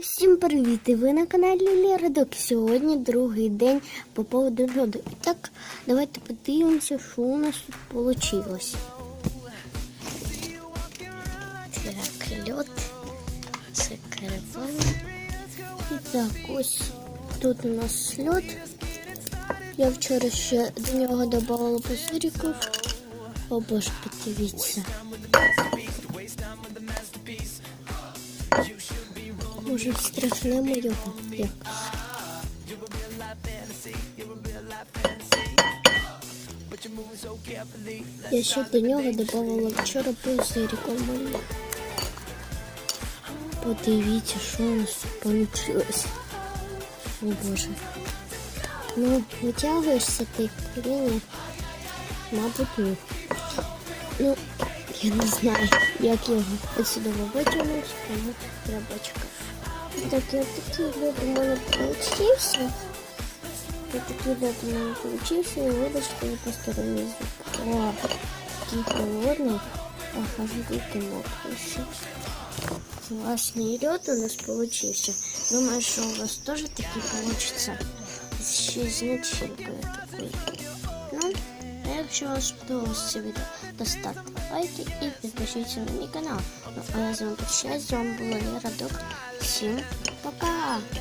Всім привіт! І ви на каналі Лєра Док. Сьогодні другий день по поводу льоду. І так, давайте подивимося, що у нас тут вийшло. Так, льод. Це караван. І так, ось тут у нас льод. Я вчора ще до нього додавала пузириків. О боже, подивіться. Може, страшнемо його. Я ще до нього додавала вчора пузириком малю. Подивіться, що у нас вийшло. О боже. Ну, витягуєшся ти коліні? Мабуть, ні. Ну, я не знаю, як його отсюди витягнути, тому рабочка. Так, і от такий лед у мене получився. Ось такий лед у мене получився, і вибачте, не посторонній звук. О, такий холодний, а аж руки мокрі ще. Класний лед у нас получився. Думаю, що у вас теж такий получится. Ще з начинкою такою. Ну, а якщо вам сподобалося це відео, то ставте лайки і підпишіться на мій канал. Ну, а я з вами прощаюсь, з вами була Лера 行报告